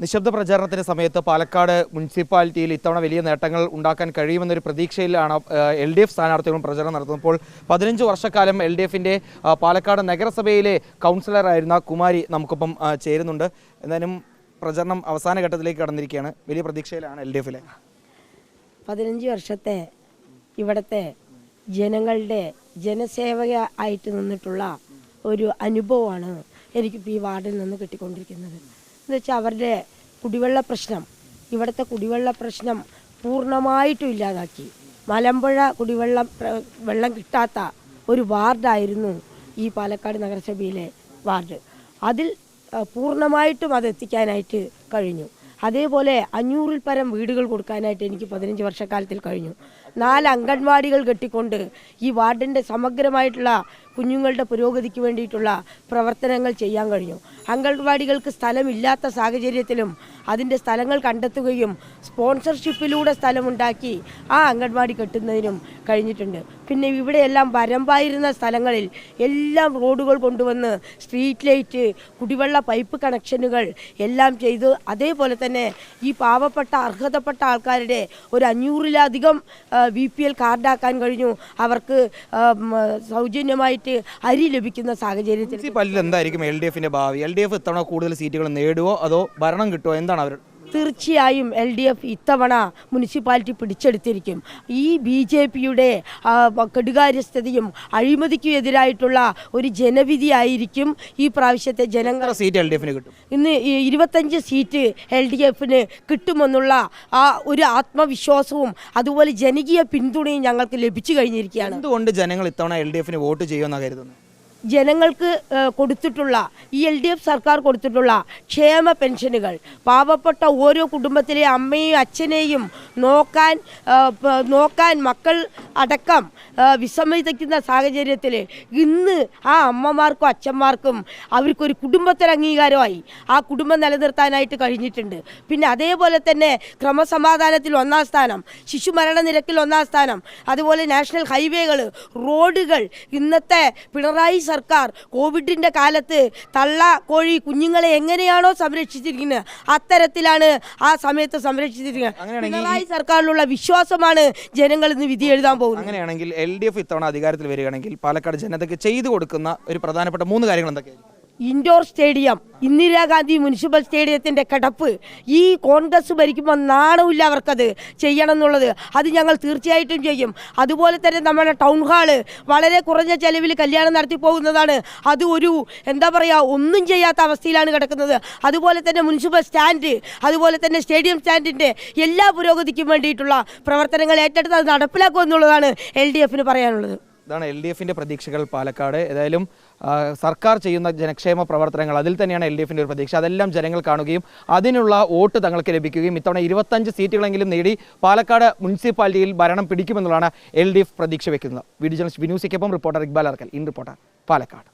നിശബ്ദ പ്രചാരണത്തിന്റെ സമയത്ത് പാലക്കാട് മുനിസിപ്പാലിറ്റിയിൽ ഇത്തവണ വലിയ നേട്ടങ്ങൾ ഉണ്ടാക്കാൻ കഴിയുമെന്നൊരു പ്രതീക്ഷയിലാണ് എൽ ഡി എഫ് സ്ഥാനാർത്ഥികളും പ്രചരണം നടത്തുന്നപ്പോൾ പതിനഞ്ച് വർഷക്കാലം എൽ ഡി എഫിന്റെ പാലക്കാട് നഗരസഭയിലെ കൗൺസിലറായിരുന്ന കുമാരി നമുക്കൊപ്പം ചേരുന്നുണ്ട്. എന്തായാലും പ്രചരണം അവസാന ഘട്ടത്തിലേക്ക് കടന്നിരിക്കുകയാണ്. വലിയ പ്രതീക്ഷയിലാണ് എൽ ഡി എഫിലെ. പതിനഞ്ച് വർഷത്തെ ഇവിടുത്തെ ജനങ്ങളുടെ ജനസേവക ആയിട്ട് നിന്നിട്ടുള്ള ഒരു അനുഭവമാണ് എനിക്കിപ്പോൾ ഈ വാർഡിൽ നിന്ന് കിട്ടിക്കൊണ്ടിരിക്കുന്നത്. എന്ന് വെച്ചാൽ അവരുടെ കുടിവെള്ള പ്രശ്നം. ഇവിടുത്തെ കുടിവെള്ള പ്രശ്നം പൂർണമായിട്ടും ഇല്ലാതാക്കി. മലമ്പുഴ കുടിവെള്ളം വെള്ളം കിട്ടാത്ത ഒരു വാർഡായിരുന്നു ഈ പാലക്കാട് നഗരസഭയിലെ വാർഡ്. അതിൽ പൂർണമായിട്ടും അത് എത്തിക്കാനായിട്ട് കഴിഞ്ഞു. അതേപോലെ അഞ്ഞൂറിൽ പരം വീടുകൾ കൊടുക്കാനായിട്ട് എനിക്ക് പതിനഞ്ച് വർഷക്കാലത്തിൽ കഴിഞ്ഞു. നാല് അംഗൻവാടികൾ കെട്ടിക്കൊണ്ട് ഈ വാർഡിന്റെ സമഗ്രമായിട്ടുള്ള കുഞ്ഞുങ്ങളുടെ പുരോഗതിക്ക് വേണ്ടിയിട്ടുള്ള പ്രവർത്തനങ്ങൾ ചെയ്യാൻ കഴിഞ്ഞു. അംഗൻവാടികൾക്ക് സ്ഥലമില്ലാത്ത സാഹചര്യത്തിലും അതിന്റെ സ്ഥലങ്ങൾ കണ്ടെത്തുകയും സ്പോൺസർഷിപ്പിലൂടെ സ്ഥലമുണ്ടാക്കി ആ അംഗൻവാടി കെട്ടുന്നതിനും കഴിഞ്ഞിട്ടുണ്ട്. പിന്നെ ഇവിടെയെല്ലാം വരമ്പായിരുന്ന സ്ഥലങ്ങളിൽ എല്ലാം റോഡുകൾ കൊണ്ടുവന്ന് സ്ട്രീറ്റ് ലൈറ്റ് കുടിവെള്ള പൈപ്പ് കണക്ഷനുകൾ എല്ലാം ചെയ്ത് അതേപോലെ തന്നെ ഈ പാവപ്പെട്ട അർഹതപ്പെട്ട ആൾക്കാരുടെ ഒരു അഞ്ഞൂറിലധികം ബി പി എൽ കാർഡാക്കാൻ കഴിഞ്ഞു. അവർക്ക് സൗജന്യമായിട്ട് അരി ലഭിക്കുന്ന സാഹചര്യത്തിൽ എന്തായിരിക്കും എൽ ഡി എഫിന്റെ ഭാവി? എൽ ഡി എഫ് ഇത്തവണ കൂടുതൽ സീറ്റുകൾ നേടുവോ അതോ ഭരണം കിട്ടുമോ എന്താണ് അവർ തീർച്ചയായും എൽ ഡി എഫ് ഇത്തവണ മുനിസിപ്പാലിറ്റി പിടിച്ചെടുത്തിരിക്കും. ഈ ബി ജെ പിയുടെ കെടുകാര്യസ്ഥതയും അഴിമതിക്കും എതിരായിട്ടുള്ള ഒരു ജനവിധിയായിരിക്കും ഈ പ്രാവശ്യത്തെ ജനങ്ങൾ സീറ്റ് എൽ ഡി എഫിന് കിട്ടും? ഇന്ന് ഇരുപത്തഞ്ച് സീറ്റ് എൽ ഡി എഫിന് കിട്ടുമെന്നുള്ള ആ ഒരു ആത്മവിശ്വാസവും അതുപോലെ ജനകീയ പിന്തുണയും ഞങ്ങൾക്ക് ലഭിച്ചു കഴിഞ്ഞിരിക്കുകയാണ്. എന്തുകൊണ്ട് ജനങ്ങൾ ഇത്തവണ എൽ ഡി എഫിന് വോട്ട് ചെയ്യുമെന്നാണ് കരുതുന്നത്? ജനങ്ങൾക്ക് കൊടുത്തിട്ടുള്ള ഈ എൽ ഡി എഫ് സർക്കാർ കൊടുത്തിട്ടുള്ള ക്ഷേമ പെൻഷനുകൾ പാവപ്പെട്ട ഓരോ കുടുംബത്തിലെ അമ്മയും അച്ഛനെയും നോക്കാൻ നോക്കാൻ മക്കൾ അടക്കം വിസമ്മതിക്കുന്ന സാഹചര്യത്തിൽ ഇന്ന് ആ അമ്മമാർക്കും അച്ഛന്മാർക്കും അവർക്കൊരു കുടുംബത്തിന് അംഗീകാരമായി ആ കുടുംബം നിലനിർത്താനായിട്ട് കഴിഞ്ഞിട്ടുണ്ട്. പിന്നെ അതേപോലെ തന്നെ ക്രമസമാധാനത്തിൽ ഒന്നാം സ്ഥാനം ശിശു മരണ നിരക്കിൽ ഒന്നാം സ്ഥാനം അതുപോലെ നാഷണൽ ഹൈവേകൾ റോഡുകൾ ഇന്നത്തെ പിണറായി കോവിഡിന്റെ കാലത്ത് തള്ള കോഴി കുഞ്ഞുങ്ങളെ എങ്ങനെയാണോ സംരക്ഷിച്ചിരിക്കുന്നത് അത്തരത്തിലാണ് ആ സമയത്ത് സംരക്ഷിച്ചിരിക്കുന്നത്. പിണറായി സർക്കാരിലുള്ള വിശ്വാസമാണ് ജനങ്ങൾ ഇന്ന് വിധി എഴുതാൻ പോകുന്നത്. അങ്ങനെയാണെങ്കിൽ എൽ ഡി എഫ് ഇത്തവണ അധികാരത്തിൽ വരികയാണെങ്കിൽ പാലക്കാട് ജനതയ്ക്ക് ചെയ്തു കൊടുക്കുന്ന ഒരു പ്രധാനപ്പെട്ട മൂന്ന് കാര്യങ്ങൾ എന്തൊക്കെയായിരിക്കും? ഇൻഡോർ സ്റ്റേഡിയം ഇന്ദിരാഗാന്ധി മുനിസിപ്പൽ സ്റ്റേഡിയത്തിന്റെ കിടപ്പ്. ഈ കോൺഗ്രസ് ഭരിക്കുമ്പോൾ നാണമില്ല അവർക്കത് ചെയ്യണം എന്നുള്ളത് അത് ഞങ്ങൾ തീർച്ചയായിട്ടും ചെയ്യും. അതുപോലെ തന്നെ നമ്മുടെ ടൗൺ ഹാൾ വളരെ കുറഞ്ഞ ചെലവിൽ കല്യാണം നടത്തി പോകുന്നതാണ്. അത് ഒരു എന്താ പറയുക ഒന്നും ചെയ്യാത്ത അവസ്ഥയിലാണ് കിടക്കുന്നത്. അതുപോലെ തന്നെ മുനിസിപ്പൽ സ്റ്റാൻഡ് അതുപോലെ തന്നെ സ്റ്റേഡിയം സ്റ്റാൻഡിന്റെ എല്ലാ പുരോഗതിക്കും വേണ്ടിയിട്ടുള്ള പ്രവർത്തനങ്ങൾ ഏറ്റെടുത്ത് അത് നടപ്പിലാക്കുക എന്നുള്ളതാണ് എൽ ഡി എഫിന് പറയാനുള്ളത്. ഇതാണ് എൽ ഡി എഫിന്റെ പ്രതീക്ഷകൾ പാലക്കാട്. ഏതായാലും സർക്കാർ ചെയ്യുന്ന ജനക്ഷേമ പ്രവർത്തനങ്ങൾ അതിൽ തന്നെയാണ് എൽ ഡി എഫിന്റെ ഒരു പ്രതീക്ഷ. അതെല്ലാം ജനങ്ങൾ കാണുകയും അതിനുള്ള വോട്ട് തങ്ങൾക്ക് ലഭിക്കുകയും ഇത്തവണ ഇരുപത്തഞ്ച് സീറ്റുകളെങ്കിലും നേടി പാലക്കാട് മുനിസിപ്പാലിറ്റിയിൽ ഭരണം പിടിക്കുമെന്നുള്ളതാണ് എൽ ഡി എഫ് പ്രതീക്ഷ വെക്കുന്നത്. Video journalist വിനൂസിക്കൊപ്പം reporter Iqbal Arkal in reporter Palakkad.